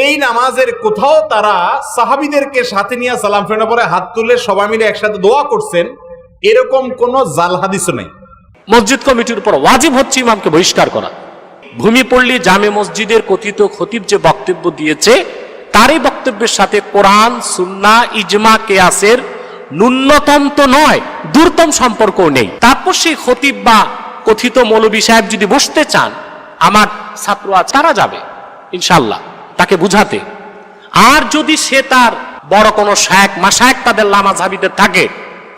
এই নামাজের কোথাও তারা সাহাবিদেরকে সাথে নিয়ে সালাম ফেরানোর পরে হাত তুলে সবাই মিলে একসাথে দোয়া করছেন, এরকম কোন জাল হাদিসও নেই। মসজিদ কমিটির উপর ওয়াজিব হচ্ছে ইমামকে বহিষ্কার করা। ভূমিপল্লী জামে মসজিদের কথিত খতিব যে বক্তব্য দিয়েছে, তারই বক্তব্যের সাথে কোরআন সুন্না ইজমা, কেয়াসের ন্যূনতম তো নয় দূরতম সম্পর্ক নেই। তারপর সেই খতিব বা কথিত মৌলবী সাহেব যদি বসতে চান, আমার ছাত্র আছে তারা যাবে? ইনশাল্লাহ তাকে বুঝাতে। আর যদি সে তার বড় কোনো শায়েক মাসায়েক তাদের লামা ঝাবিদের থাকে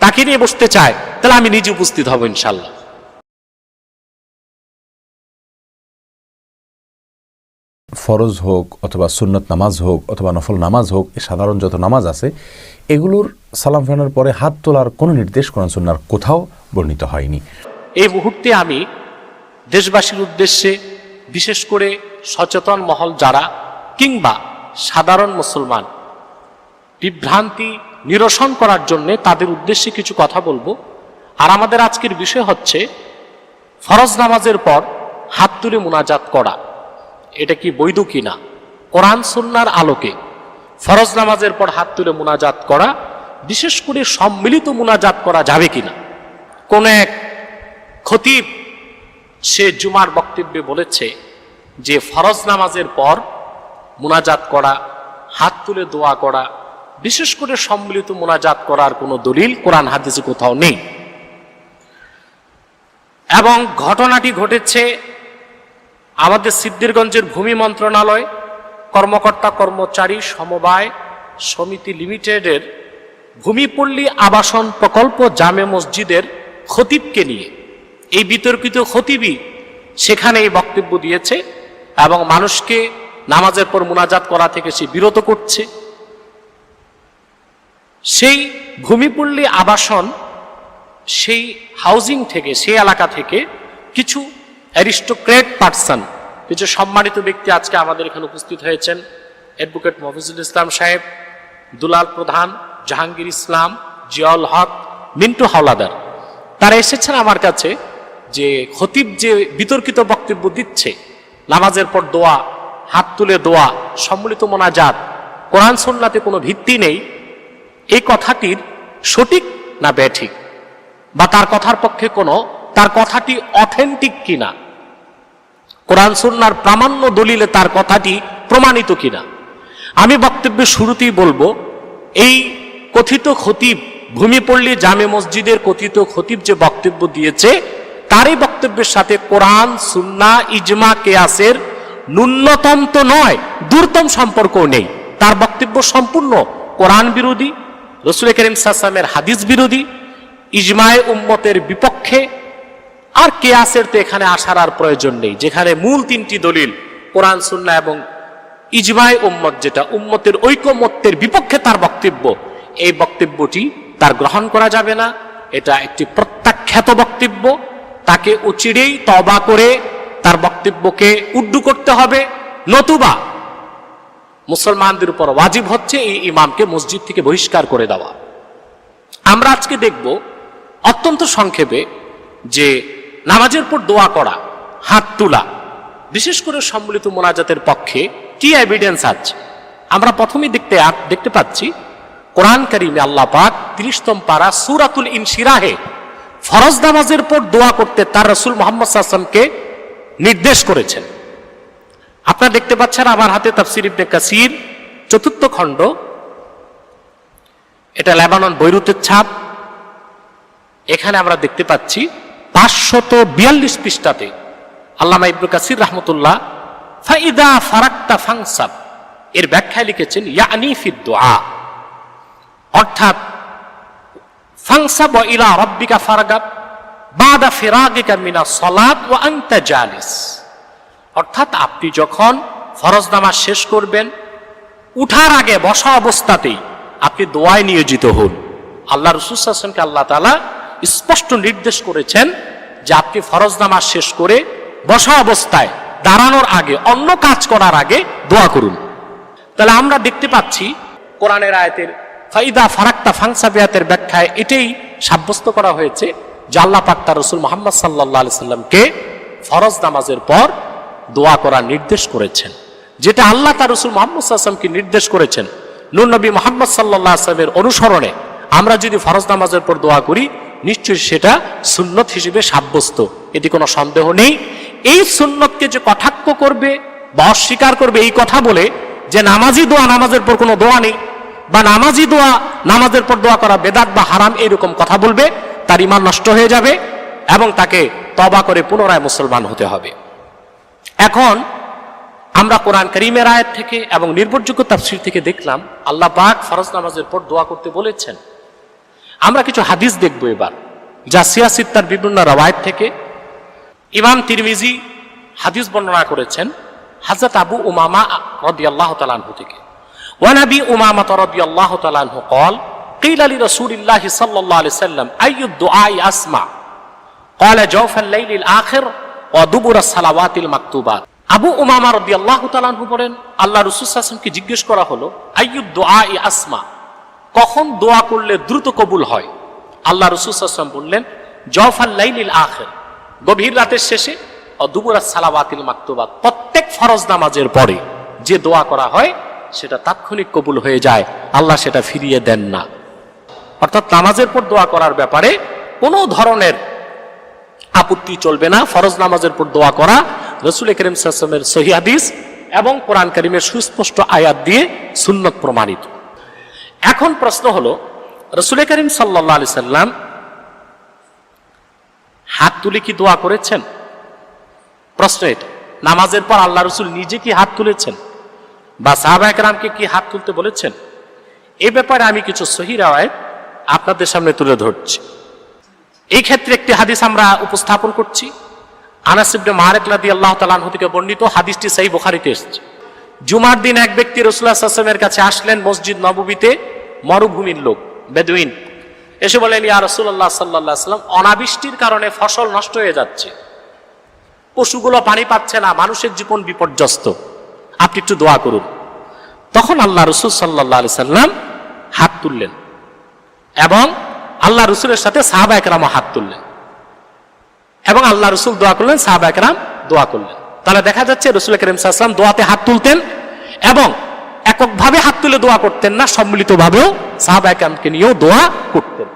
তাকে নিয়ে বসতে চায় তাহলে আমি নিজে উপস্থিত হব ইনশাল্লাহ ফরজ হোক অথবা সুন্নত নামাজ হোক অথবা নফল নামাজ হোক এ সাধারণ যত নামাজ আছে এগুলোর সালাম ফেরানোর পরে হাত তোলার কোনো নির্দেশ কোরআন সুন্নার কোথাও বর্ণিত হয়নি। এই মুহূর্তে আমি দেশবাসীর উদ্দেশ্যে বিশেষ করে সচেতন মহল যারা কিংবা সাধারণ মুসলমান বিভ্রান্তি নিরসন করার জন্য তাদের উদ্দেশ্যে কিছু কথা বলব। আর আমাদের আজকের বিষয় হচ্ছে ফরজ নামাজের পর হাত তুলে মোনাজাত করা। এটা কি বৈধ কিনা? কোরআন সুন্নার আলোকে ফরজ নামাজের পর হাত তুলে মোনাজাত করা, বিশেষ করে সম্মিলিত মোনাজাত করা যাবে কিনা? কোন এক খতিব সে জুমার বক্তব্যে বলেছে যে ফরজ নামাজের পর মোনাজাত করা, হাত তুলে দোয়া করা, বিশেষ করে সম্মিলিত মোনাজাত করার কোনো দলিল কোরআন হাদিসে কোথাও নেই। এবং ঘটনাটি ঘটেছে আমাদের সিদ্ধিরগঞ্জের ভূমি মন্ত্রণালয় কর্মকর্তা কর্মচারী সমবায় সমিতি লিমিটেডের ভূমিপল্লী আবাসন প্রকল্প জামে মসজিদের খতিবকে নিয়ে। এই বিতর্কিত খতিবই সেখানে এই বক্তব্য দিয়েছে এবং মানুষকে নামাজের পর মুনাজাত করা থেকে সে বিরত করছে। সেই ভূমিপল্লী আবাসন, সেই হাউজিং থেকে, সেই এলাকা থেকে কিছু অ্যারিস্টোক্রেট পার্সন, কিছু সম্মানিত ব্যক্তি আজকে আমাদের এখানে উপস্থিত হয়েছেন। অ্যাডভোকেট মফিজুল ইসলাম সাহেব, দুলাল প্রধান, জাহাঙ্গীর ইসলাম, জিয়াউল হক, মিন্টু হাওলাদার। তারা এসেছেন আমার কাছে যে খতিব যে বিতর্কিত বক্তব্য দিচ্ছে, নামাজের পর দোয়া হাত তুলে দোয়া, সম্মিলিত মোনাজাত, কোরআন সন্নাতে কোনো ভিত্তি নেই, এই কথাটির সঠিক না ব্যাঠিক? বা তার কথার পক্ষে কোনো, তার কথাটি অথেন্টিক কিনা? কোরআন সুন্নার প্রামাণ্য দলিলে তার কথাটি প্রমাণিত কিনা? আমি বক্তব্যের শুরুতেই বলব, এই কথিত খতিব, ভূমিপল্লী জামে মসজিদের কথিত খতিব যে বক্তব্য দিয়েছে, তারই বক্তব্যের সাথে কোরআন, সুন্না, ইজমা, কেয়াসের ন্যূনতম তো নয় দূরতম সম্পর্ক নেই। তার বক্তব্য সম্পূর্ণ কোরআন বিরোধী, রসুল করিম সাসামের হাদিস বিরোধী, ইজমায় উম্মতের বিপক্ষে, আর কেয়াসের তো এখানে আসার আর প্রয়োজন নেই। যেখানে মূল তিনটি দলিল, কোরআন, সুন্না এবং ইজমায় উম্মত যেটা, উম্মতের ঐকমত্যের বিপক্ষে তার বক্তব্য, এই বক্তব্যটি তার গ্রহণ করা যাবে না। এটা একটি প্রত্যাখ্যাত বক্তব্য। তাকে উচিরেই তবা করে তার বক্তব্যকে উড্ডু করতে হবে। নতুবা মুসলমানদের উপর ওয়াজিব হচ্ছে এই ইমামকে মসজিদ থেকে বহিষ্কার করে দেওয়া। আমরা আজকে দেখব অত্যন্ত সংক্ষেপে যে নামাজের পর দোয়া করা, হাত তোলা, বিশেষ করে সম্মিলিত মোনাজাতের পক্ষে কি এভিডেন্স আছে? আমরা প্রথমেই দেখতে দেখতে পাচ্ছি, কোরআন করিমে আল্লাহ পাক তিরিশতম পারা সুরাতুল ইনশিরাহে ফরজ নামাজের পর দোয়া করতে তার রসুল মোহাম্মদ সাল্লামকে নির্দেশ করেছেন। আপনারা দেখতে পাচ্ছেন আমার হাতে তাফসির ইবনে কাসির, চতুর্থ খণ্ড। এটা লেবানন বৈরুতের ছাপ। এখানে আমরা দেখতে পাচ্ছি পাঁচশত বিয়াল্লিশ পৃষ্ঠাতে আল্লামা ইবনু কাসির রহমতুল্লাহ, ফাইদা ফারাক্তা ফাংসাব, এর ব্যাখ্যায় লিখেছেন, ইয়ানি ফিদ দোয়া। অর্থাৎ, ফাংসাব ইলা রব্বিকা ফারাগাব বাদা ফিরাগিকা মিনা সলাত ও আনতা জালিস। অর্থাৎ আপনি যখন ফরজ নামাজ শেষ করবেন, উঠার আগে বসা অবস্থাতেই আপনি দোয়ায় নিয়োজিত হন। আল্লাহ রসুলকে আল্লাহ তালা স্পষ্ট নির্দেশ করেছেন যে আপনি ফরজ নামাজ শেষ করে বসা অবস্থায় দাঁড়ানোর আগে, অন্য কাজ করার আগে দোয়া করুন। তাহলে আমরা দেখতে পাচ্ছি কোরআনের আয়াতের ফাইদা ফারাক্তা ফাংসাবিয়াতের ব্যাখ্যায় এটাই সাব্যস্ত করা হয়েছে। যে আল্লাহ পাক তার রসুল মোহাম্মদ সাল্লাহ সাল্লামকে ফরজ নামাজের পর দোয়া করার নির্দেশ করেছেন। যেটা আল্লাহ তার রসুল মোহাম্মদ আসলামকে নির্দেশ করেছেন। নুর নবী মোহাম্মদ সাল্লাহ আসলামের অনুসরণে আমরা যদি ফরজ নামাজের পর দোয়া করি, নিশ্চয়ই সেটা সুন্নত হিসেবে সাব্যস্ত। এটি কোনো সন্দেহ নেই। এই সুন্নতকে যে কটাক্ষ করবে বা অস্বীকার করবে এই কথা বলে যে নামাজি দোয়া নামাজের পর কোনো দোয়া নেই, বা নামাজি দোয়া নামাজের পর দোয়া করা বেদাত বা হারাম এইরকম কথা বলবে তার ইমান নষ্ট হয়ে যাবে এবং তাকে তবা করে পুনরায় মুসলমান হতে হবে। এখন আমরা কোরআন করিমের আয়াত থেকে এবং নির্ভরযোগ্য তাফসির থেকে দেখলাম, আল্লাহ পাক ফরজ নামাজের পর দোয়া করতে বলেছেন। আমরা কিছু হাদিস দেখব এবার, যা সিয়াসিত্তার বিভিন্ন রওয়ায়ত থেকে ইমাম তিরমিজি হাদিস বর্ণনা করেছেন হাজরত আবু উমামা রদি আল্লাহ তালানহু থেকে। ওয়ান আবি উমামা রদি আল্লাহ তালানহু কল قيل لرسول الله صلى الله عليه وسلم أي الدعاء أسمع قال جوف الليل الآخر ودبر الصلوات المكتوبات আবু উমামা রদি আল্লাহ তালানহু বলেন আল্লাহ রসুল হাসানকে জিজ্ঞেস করা হলো আইয়ুদ দোয়া ই আসমা কখন দোয়া করলে দ্রুত কবুল হয় আল্লাহ রসুল হাসান বললেন জফাল লাইলিল আখের গভীর রাতের শেষে ও দুবুরা সালাওয়াতিল মাকতুবাত প্রত্যেক ফরজ নামাজের পরে যে দোয়া করা হয় সেটা তাৎক্ষণিক কবুল হয়ে যায় আল্লাহ সেটা ফিরিয়ে দেন না অর্থাৎ নামাজের পর দোয়া করার ব্যাপারে কোনো ধরনের আপত্তি চলবে না। ফরজ নামাজের পর দোয়া করা, রসুল করিম সাসমের সহি হাদিস এবং কোরআন করিমের সুস্পষ্ট আয়াত দিয়ে সুন্নত প্রমাণিত। এখন প্রশ্ন হলো, রসুল করিম সাল্লা আলি সাল্লাম হাত তুলে কি দোয়া করেছেন? প্রশ্ন এটা। নামাজের পর আল্লাহ রসুল নিজে কি হাত তুলেছেন? বা সাহাবা একরামকে কি হাত তুলতে বলেছেন? এ ব্যাপারে আমি কিছু সহি রায় আপনাদের সামনে তুলে ধরছি। এই ক্ষেত্রে একটি হাদিস আমরা উপস্থাপন করছি। আনাসিবনে মারেক লাদি আল্লাহ তালাহ থেকে বর্ণিত হাদিসটি সেই বোখারিতে এসছে। জুমার দিন এক ব্যক্তি রসুল্লাহ আসলামের কাছে আসলেন মসজিদ নববীতে মরুভূমির লোক, বেদুইন। এসে বলেন, ইয়া রসুল্লাহ সাল্লাহ সাল্লাম অনাবৃষ্টির কারণে ফসল নষ্ট হয়ে যাচ্ছে। পশুগুলো পানি পাচ্ছে না, মানুষের জীবন বিপর্যস্ত। আপনি একটু দোয়া করুন। তখন আল্লাহ রসুল সাল্লাহ আলি সাল্লাম হাত তুললেন। এবং আল্লাহ রসুলের সাথে সাহাবা একরামও হাত তুললেন এবং আল্লাহ রসুল দোয়া করলেন সাহাবা একরাম দোয়া করলেন তাহলে দেখা যাচ্ছে রসুল করিম সাল্লাম দোয়াতে হাত তুলতেন এবং এককভাবে হাত তুলে দোয়া করতেন না সম্মিলিতভাবেও সাহাবা একরামকে নিয়েও দোয়া করতেন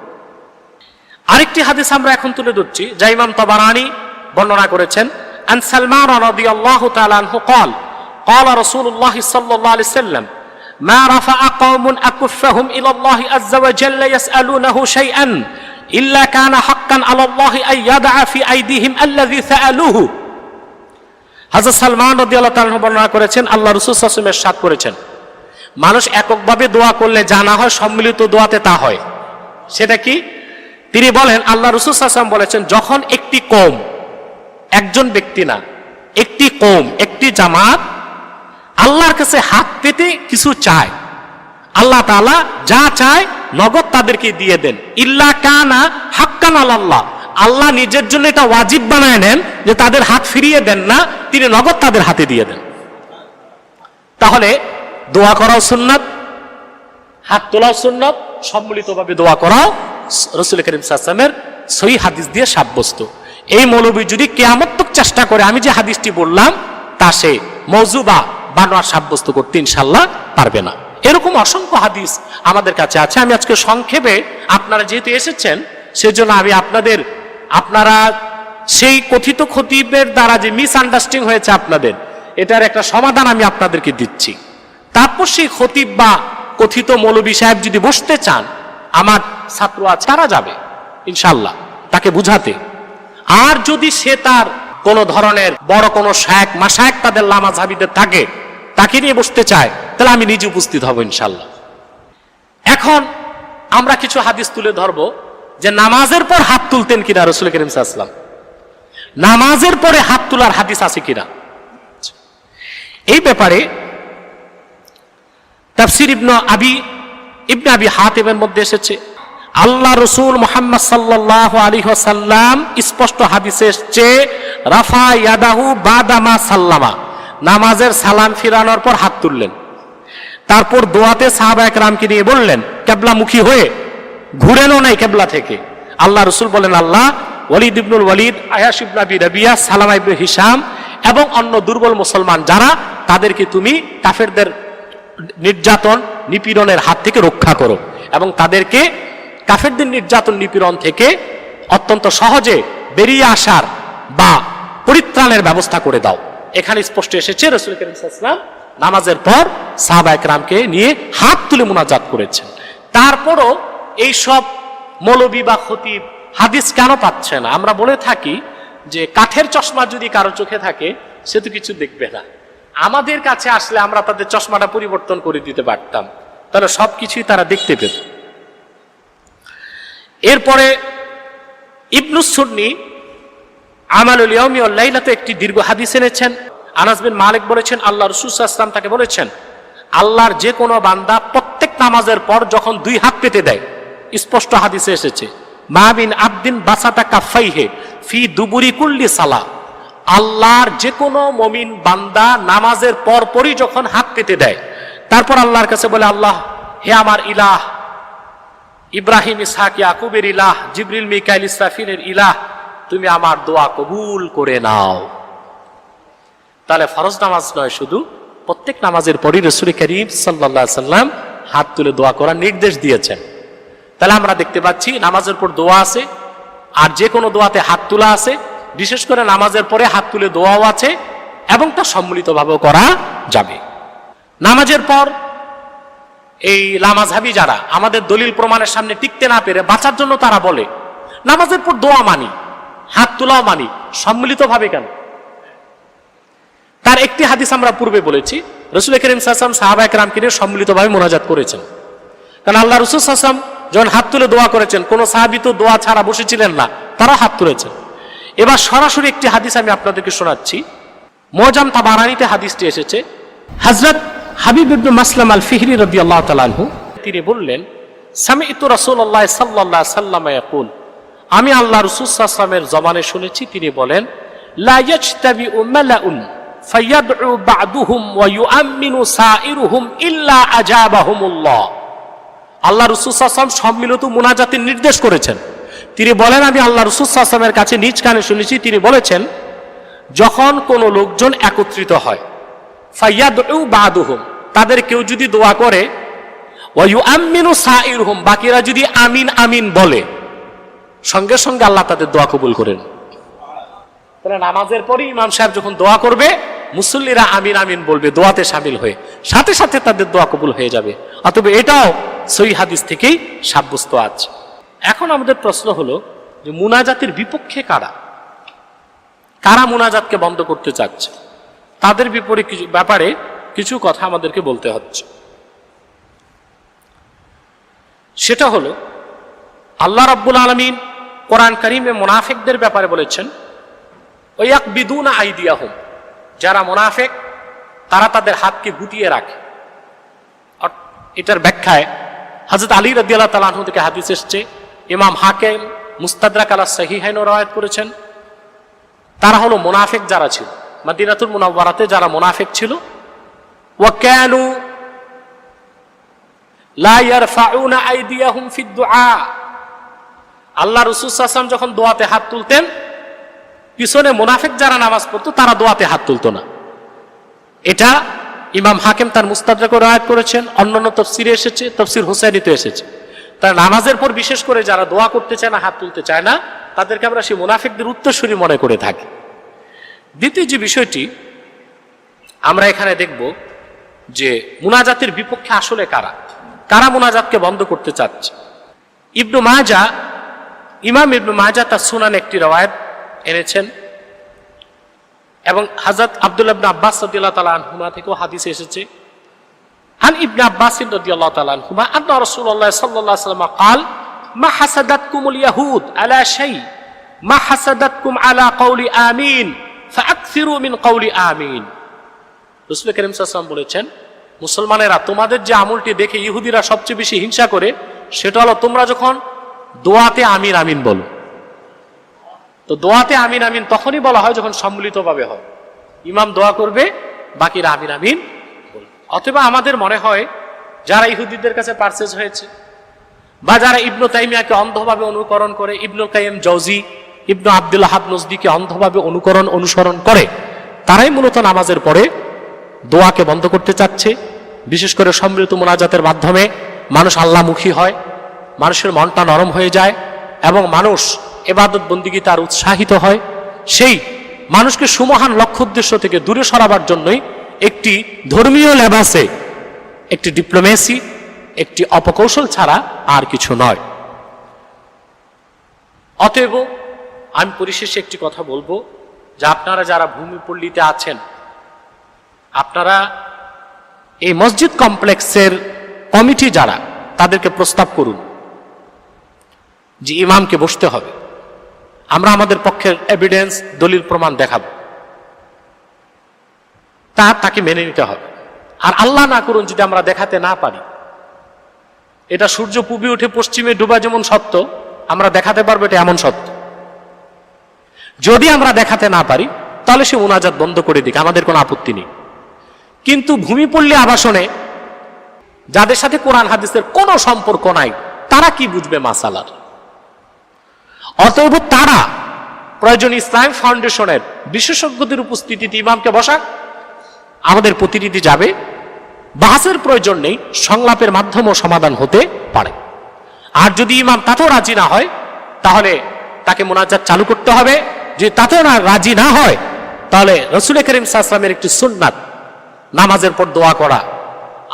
আরেকটি হাদিস আমরা এখন তুলে ধরছি যা ইমাম তবারানি বর্ণনা করেছেন আন সালমান রাদিয়াল্লাহু তাআলা আনহু قال قال رسول الله صلى الله عليه وسلم ما رفع قوم أكفهم إلى الله عز وجل يسألونه شيئا إلا كان حقا على الله أن يدع في أيديهم الذي سألوه হাজর সালমান রদিয়াল্লাহ তাআলা বর্ণনা করেছেন আল্লাহ রসুল সাসমের সাত করেছেন মানুষ এককভাবে দোয়া করলে জানা হয় সম্মিলিত দোয়াতে তা হয় সেটা কি তিনি বলেন আল্লাহ রসুল সাসম বলেছেন যখন একটি কম একজন ব্যক্তি না একটি কম একটি জামাত আল্লাহর কাছে হাত পেতে কিছু চায়। আল্লাহ তাআলা যা চায় নগদ তাদেরকে দিয়ে দেন। ইল্লা কানা হাক্কান আল্লাহ আল্লাহ নিজের জন্য এটা ওয়াজিব বানায় নেন যে তাদের হাত ফিরিয়ে দেন না, তিনি নগদ তাদের হাতে দিয়ে দেন। তাহলে দোয়া করাও সুন্নাত, হাত তোলাও সুন্নত, সম্মিলিতভাবে দোয়া করাও রসুল করিম সাল্লামের সই হাদিস দিয়ে সাব্যস্ত। এই মৌলবী যদি কেয়ামত্মক চেষ্টা করে, আমি যে হাদিসটি বললাম, তা সে মৌজুবা বানোয়ার সাব্যস্ত করতে ইনশাল্লাহ পারবে না। এরকম অসংখ্য হাদিস আমাদের কাছে আছে। আমি আজকে সংক্ষেপে আপনারা যেহেতু এসেছেন, সেজন্য আমি আপনাদের, আপনারা সেই কথিত খতিবের দ্বারা যে মিসআন্ডারস্ট্যান্ডিং হয়েছে আপনাদের, এটার একটা সমাধান আমি আপনাদেরকে দিচ্ছি। তারপর সেই খতিব বা কথিত মৌলবী সাহেব যদি বসতে চান, আমার ছাত্র আছে, তারা যাবে ইনশাল্লাহ তাকে বুঝাতে। আর যদি সে তার কোনো ধরনের বড় কোনো শায়েক মাসায়েক তাদের লামা ঝাবিদের থাকে তাকে নিয়ে বসতে চায়, তাহলে আমি নিজে উপস্থিত হব ইনশাল্লাহ এখন আমরা কিছু হাদিস তুলে ধরবো যে নামাজের পর হাত তুলতেন কিনা রসুল করিম সাল্লাম নামাজের পরে হাত তোলার হাদিস আছে কিনা? এই ব্যাপারে তাফসির ইবনু আবি, ইবনে আবি হাত হাতিমের মধ্যে এসেছে, আল্লাহ রসুল মোহাম্মদ সাল্লাহ আলী সাল্লাম স্পষ্ট হাদিসে এসছে, রাফা ইয়াদাহু বাদামা সাল্লামা। নামাজের সালাম ফিরানোর পর হাত তুললেন। তারপর দোয়াতে সাহাবা একরামকে নিয়ে বললেন, কেবলামুখী হয়ে ঘুরেনও নাই কেবলা থেকে। আল্লাহ রসুল বলেন, আল্লাহ ওয়ালিদ ইবনুল ওয়ালিদ আয়াস ইবনাবি রবিয়া, সালামা ইবনু হিসাম এবং অন্য দুর্বল মুসলমান যারা, তাদেরকে তুমি কাফেরদের নির্যাতন নিপীড়নের হাত থেকে রক্ষা করো এবং তাদেরকে কাফেরদের নির্যাতন নিপীড়ন থেকে অত্যন্ত সহজে বেরিয়ে আসার বা পরিত্রাণের ব্যবস্থা করে দাও। এখানে স্পষ্ট এসেছে রসুল করিম ইসলাম নামাজের পর সাহাবা একরামকে নিয়ে হাত তুলে মোনাজাত করেছেন। তারপরও এই সব মৌলবী বা খতিব হাদিস কেন পাচ্ছে না? আমরা বলে থাকি যে কাঠের চশমা যদি কারও চোখে থাকে, সে তো কিছু দেখবে না। আমাদের কাছে আসলে আমরা তাদের চশমাটা পরিবর্তন করে দিতে পারতাম। তাহলে সবকিছুই তারা দেখতে পেত। এরপরে ইবনুস সুন্নি আমালুল ইয়মি ওয়াল লাইলাতে একটি দীর্ঘ হাদিস এনেছেন। আনাস বিন মালিক বলেছেন, আল্লাহ রসুল তাকে বলেছেন, আল্লাহর যে কোনো বান্দা প্রত্যেক নামাজের পর যখন দুই হাত পেতে দেয়, স্পষ্ট হাদিসে এসেছে মাহবিন আবদিন বাসাতা কাফাইহে ফি দুবুরি কুল্লি সালা। আল্লাহর যে কোনো মমিন বান্দা নামাজের পর পরই যখন হাত পেতে দেয়, তারপর আল্লাহর কাছে বলে, আল্লাহ, হে আমার ইলাহ, ইব্রাহিম, ইসহাক, ইয়াকুবের ইলাহ, জিবরিল, মিকাইল, ইসরাফিলের ইলাহ তুমি আমার দোয়া কবুল করে নাও। তাহলে ফরজ নামাজ নয়, শুধু প্রত্যেক নামাজের পরই রসুল করিম সাল্লা সাল্লাম হাত তুলে দোয়া করার নির্দেশ দিয়েছেন। তাহলে আমরা দেখতে পাচ্ছি নামাজের পর দোয়া আছে, আর যে কোনো দোয়াতে হাত তোলা আছে, বিশেষ করে নামাজের পরে হাত তুলে দোয়াও আছে, এবং তা সম্মিলিতভাবেও করা যাবে। নামাজের পর এই লামাজহাবি যারা, আমাদের দলিল প্রমাণের সামনে টিকতে না পেরে বাঁচার জন্য তারা বলে, নামাজের পর দোয়া মানি। হাত তোলাও মানি, সম্মিলিতভাবে কেন? তার একটি হাদিস আমরা পূর্বে বলেছি, রসুল করিম সাসাম সাহাবা একরামকে নিয়ে সম্মিলিতভাবে মোনাজাত করেছেন। কারণ আল্লাহ রসুল সাসাম যখন হাত তুলে দোয়া করেছেন, কোন সাহাবি তো দোয়া ছাড়া বসেছিলেন না তারা হাত তুলেছেন। এবার সরাসরি একটি হাদিস আমি আপনাদেরকে শোনাচ্ছি। মজাম তা তাবারানিতে হাদিসটি এসেছে হজরত হাবিব ইবনু মাসলাম আল ফিহরি রদি আল্লাহ তালানহু তিনি বললেন, সামিতু রাসূলুল্লাহ সাল্লাল্লাহু আলাইহি সাল্লাম আমি আল্লাহ রাসূল সাল্লামের জবানে শুনেছি, তিনি বলেন ওয়া আল্লাহ রসুল সাল্লাম সম্মিলিত মুনাজাতের নির্দেশ করেছেন। তিনি বলেন, আমি আল্লাহ রসুল সাল্লামের কাছে নিজ কানে শুনেছি, তিনি বলেছেন, যখন কোন লোকজন একত্রিত হয় ফাইয়াদউ বাদুহুম, তাদের কেউ যদি দোয়া করে ওয়ায়ু আমিনু সাইরহুম, বাকিরা যদি আমিন আমিন বলে। সঙ্গে সঙ্গে আল্লাহ তাদের দোয়া কবুল করেন। তাহলে নামাজের পরে ইমাম সাহেব যখন দোয়া করবে, মুসল্লিরা আমিন আমিন বলবে, দোয়াতে সামিল হয়ে। সাথে সাথে তাদের দোয়া কবুল হয়ে যাবে। অতএব এটাও সই হাদিস থেকেই সাব্যস্ত আছে। এখন আমাদের প্রশ্ন হলো যে মুনাজাতের বিপক্ষে কারা? কারা মুনাজাতকে বন্ধ করতে চাচ্ছে? তাদের বিপরীত কিছু ব্যাপারে কিছু কথা আমাদেরকে বলতে হচ্ছে। সেটা হলো আল্লাহ রাব্বুল আলমিন কোরআন করিমে মোনাফেকদের ব্যাপারে বলেছেন ওয়াক বিদুনা আইদিয়াহুম যারা মোনাফেক, তারা তাদের হাতকে গুটিয়ে রাখে। এটার ব্যাখ্যায় হজরত আলী রদি আল্লাহ তালাহ থেকে হাদিস এসছে, ইমাম হাকেম মুস্তাদরাক আলা সহিহাইন রওয়ায়ত করেছেন। তারা হলো মোনাফেক যারা ছিল, মাদিনাতুল মুনাওয়ারাতে যারা মোনাফেক ছিল। ওয়াকানু লা ইয়ারফাউনা আইদিয়াহুম ফিদ দুআ আল্লাহ রসুল সাল্লাম যখন দোয়াতে হাত তুলতেন, পিছনে মুনাফেক যারা নামাজ পড়তো, তারা দোয়াতে হাত তুলতো না। এটা ইমাম হাকিম তার মুস্তাদরাকে রায়াত করেছেন, অন্যান্য তফসিরে এসেছে, তফসির হুসাইনিতে এসেছে। তার নামাজের পর বিশেষ করে যারা দোয়া করতে চায় না, হাত তুলতে চায় না, তাদেরকে আমরা সেই মুনাফিকদের উত্তরসূরি মনে করে থাকি। দ্বিতীয় যে বিষয়টি, আমরা এখানে দেখব যে মুনাজাতের বিপক্ষে আসলে কারা? কারা মুনাজাতকে বন্ধ করতে চাচ্ছে? ইবনু মাজা ইমাম ইবনু মাজা তার সুনান একটি রওয়ায়ত এনেছেন এবং হাজরত আব্দুল ইবনা আব্বাস রদিল্লাহ তাআলা আনহুমা থেকেও হাদিস এসেছে। আন ইবনা আব্বাস রদিয়াল্লাহ তাআলা আনহুমা আন্না রসুল্লাহ সাল্লাহ সাল্লাম কাল মা হাসাদাত কুমুল ইয়াহুদ আলা শাই, মা হাসাদাত কুম আলা কৌলি আমিন ফাকসিরু মিন কৌলি আমিন। রসুল করিম সাল্লাম বলেছেন, মুসলমানেরা তোমাদের যে আমলটি দেখে ইহুদিরা সবচেয়ে বেশি হিংসা করে, সেটা হলো তোমরা যখন দোয়াতে আমিন আমিন বলো। তো দোয়াতে আমিন আমিন তখনই বলা হয় যখন সম্মিলিতভাবে হয়। ইমাম দোয়া করবে, বাকিরা আমিন আমিন অথবা আমাদের মনে হয়, যারা ইহুদিদের কাছে পার্সেস হয়েছে, বা যারা ইবনু তাইমিয়াকে অন্ধভাবে অনুকরণ করে, ইবনু কাইম জৌজি ইবনু আব্দুল্লাহ হাব নজদিকে অন্ধভাবে অনুকরণ, অনুসরণ করে, তারাই মূলত নামাজের পরে দোয়াকে বন্ধ করতে চাচ্ছে। বিশেষ করে সম্মিলিত মোনাজাতের মাধ্যমে মানুষ আল্লাহমুখী হয়। মানুষের মনটা নরম হয়ে যায় এবং মানুষ এবাদত বন্দিগি তার উৎসাহিত হয়। সেই মানুষকে সুমহান লক্ষ্য উদ্দেশ্য থেকে দূরে সরাবার জন্যই একটি ধর্মীয় লেবাসে, একটি ডিপ্লোমেসি, একটি অপকৌশল ছাড়া আর কিছু নয়। অতএব আমি পরিশেষে একটি কথা বলব যে আপনারা যারা ভূমিপল্লীতে আছেন, আপনারা এই মসজিদ কমপ্লেক্সের কমিটি যারা, তাদেরকে প্রস্তাব করুন। যে ইমামকে বসতে হবে। আমরা আমাদের পক্ষের এভিডেন্স দলিল, প্রমাণ দেখাব। তা তাকে মেনে নিতে হবে। আর আল্লাহ না করুন যদি আমরা দেখাতে না পারি। এটা সূর্য পূবে উঠে পশ্চিমে ডুবা যেমন সত্য, আমরা দেখাতে পারব এটা এমন সত্য। যদি আমরা দেখাতে না পারি, তাহলে সে উনাজাত বন্ধ করে দিক, আমাদের কোনো আপত্তি নেই। কিন্তু ভূমিপল্লী আবাসনে যাদের সাথে কোরআন, হাদিসের কোনো সম্পর্ক নাই, তারা কি বুঝবে মাসালার? অতএব তারা। প্রয়োজন ইসলাম ফাউন্ডেশনের বিশেষজ্ঞদের উপস্থিতিতে ইমামকে বসাক আমাদের প্রতিনিধি যাবে। বাহাসের প্রয়োজন নেই, সংলাপের মাধ্যমেও সমাধান হতে পারে। আর যদি ইমাম তাতেও রাজি না হয়, তাহলে তাকে মোনাজাত চালু করতে হবে। যদি তাতেও না রাজি না হয়, তাহলে রসুল করিম সাহসালামের একটি সুন্নাত, নামাজের পর দোয়া করা।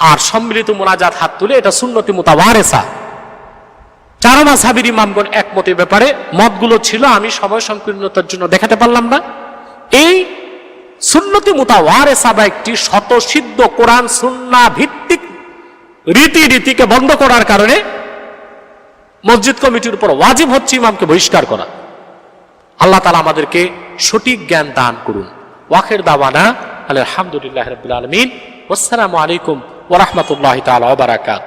আর সম্মিলিত মোনাজাত হাত তুলে এটা সুন্নতি মোতাবারেসা চার মাসাবির ইমামগণ একমতের ব্যাপারে মতগুলো ছিল, আমি সময় সংকীর্ণতার জন্য দেখাতে পারলাম না। এই সুন্নতি মোতাওয়ারেসা সাবা একটি শতসিদ্ধ কোরআন সুন্না ভিত্তিক রীতি রীতিকে বন্ধ করার কারণে মসজিদ কমিটির উপর ওয়াজিব হচ্ছে ইমামকে বহিষ্কার করা। আল্লাহ তালা আমাদেরকে সঠিক জ্ঞান দান করুন। ওয়াখের দাওয়ানা, আলহামদুলিল্লাহ রবিল আলমিন। আসসালামু আলাইকুম ওরহমতুল্লাহ তালা বারাকাত